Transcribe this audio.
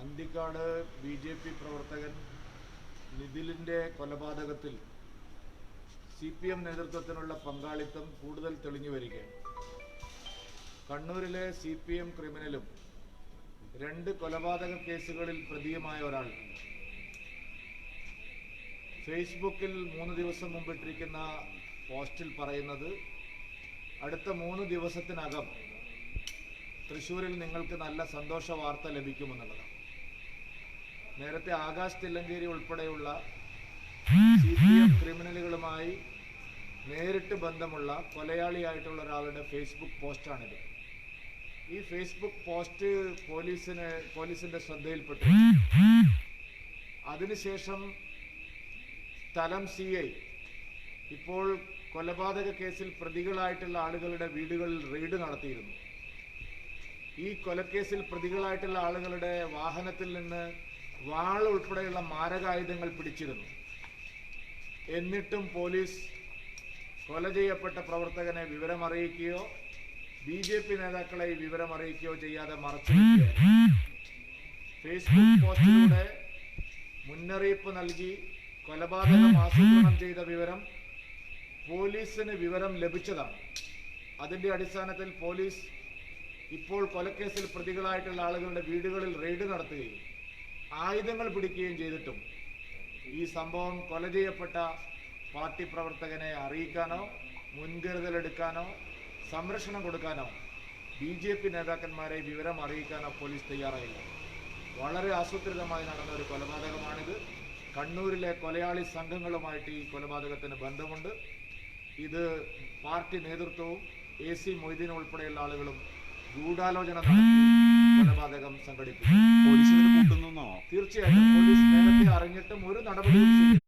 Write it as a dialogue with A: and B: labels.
A: Anthikad B J P പ്രവർത്തകൻ നിതിലിന്റെ കൊലപാതകത്തിൽ C P M നേതൃത്വത്തിനുള്ള പങ്കാളിത്തം കൂടുതൽ തെളിഞ്ഞു വരികയാണ്. കണ്ണൂരിലെ സി പി എം ക്രിമിനലും രണ്ട് കൊലപാതക കേസുകളിൽ പ്രതിയുമായ ഒരാൾ ഫേസ്ബുക്കിൽ മൂന്ന് ദിവസം മുമ്പ് ഇട്ടിരിക്കുന്ന പോസ്റ്റിൽ പറയുന്നത് അടുത്ത മൂന്ന് ദിവസത്തിനകം തൃശ്ശൂരിൽ നിങ്ങൾക്ക് നല്ല സന്തോഷ വാർത്ത ലഭിക്കുമെന്നുള്ളതാണ്. നേരത്തെ ആകാശ് തില്ലങ്കേരി ഉൾപ്പെടെയുള്ള സി പി എം ക്രിമിനലുകളുമായി നേരിട്ട് ബന്ധമുള്ള കൊലയാളിയായിട്ടുള്ള ഒരാളുടെ ഫേസ്ബുക്ക് പോസ്റ്റാണിത്. ഈ ഫേസ്ബുക്ക് പോസ്റ്റ് പോലീസിന് പോലീസിന്റെ ശ്രദ്ധയിൽപ്പെട്ടു. അതിനുശേഷം സ്ഥലം സി ഐ ഇപ്പോൾ കൊലപാതക കേസിൽ പ്രതികളായിട്ടുള്ള ആളുകളുടെ വീടുകളിൽ റെയ്ഡ് നടത്തിയിരുന്നു. ഈ കൊലക്കേസിൽ പ്രതികളായിട്ടുള്ള ആളുകളുടെ വാഹനത്തിൽ നിന്ന് വാൾ ഉൾപ്പെടെയുള്ള മാരകായുധങ്ങൾ പിടിച്ചിരുന്നു എന്നിട്ടും പോലീസ് കൊല ചെയ്യപ്പെട്ട പ്രവർത്തകനെ വിവരമറിയിക്കുകയോ ബി ജെ പി നേതാക്കളെ വിവരമറിയിക്കുകയോ ചെയ്യാതെ മറച്ചു. ഫേസ്ബുക്ക് പോസ്റ്റിലൂടെ മുന്നറിയിപ്പ് നൽകി കൊലപാതകം ആസൂത്രണം ചെയ്ത വിവരം പോലീസിന് വിവരം ലഭിച്ചതാണ് അതിന്റെ അടിസ്ഥാനത്തിൽ പോലീസ് ഇപ്പോൾ കൊലക്കേസിൽ പ്രതികളായിട്ടുള്ള ആളുകളുടെ വീടുകളിൽ റെയ്ഡ് നടത്തുകയും ആയുധങ്ങൾ പിടിക്കുകയും ചെയ്തിട്ടും ഈ സംഭവം കൊല ചെയ്യപ്പെട്ട പാർട്ടി പ്രവർത്തകനെ അറിയിക്കാനോ മുൻകരുതലെടുക്കാനോ സംരക്ഷണം കൊടുക്കാനോ ബി ജെ പി നേതാക്കന്മാരെ വിവരം അറിയിക്കാനോ പോലീസ് തയ്യാറായില്ല. വളരെ ആസൂത്രിതമായി നടന്ന ഒരു കൊലപാതകമാണിത്. കണ്ണൂരിലെ കൊലയാളി സംഘങ്ങളുമായിട്ട് ഈ കൊലപാതകത്തിന് ബന്ധമുണ്ട്. ഇത് പാർട്ടി നേതൃത്വവും എ സി മൊയ്തീൻ ഉൾപ്പെടെയുള്ള ആളുകളും ഗൂഢാലോചന നടത്തി. കൊലപാതകം സംഘടിപ്പിച്ചു
B: പോലീസ് ഇതിന് കൂട്ടുന്നോ
A: തീർച്ചയായിട്ടും പോലീസ് നേരത്തെ അറിഞ്ഞിട്ടും ഒരു സ്വീകരിച്ചിട്ടില്ല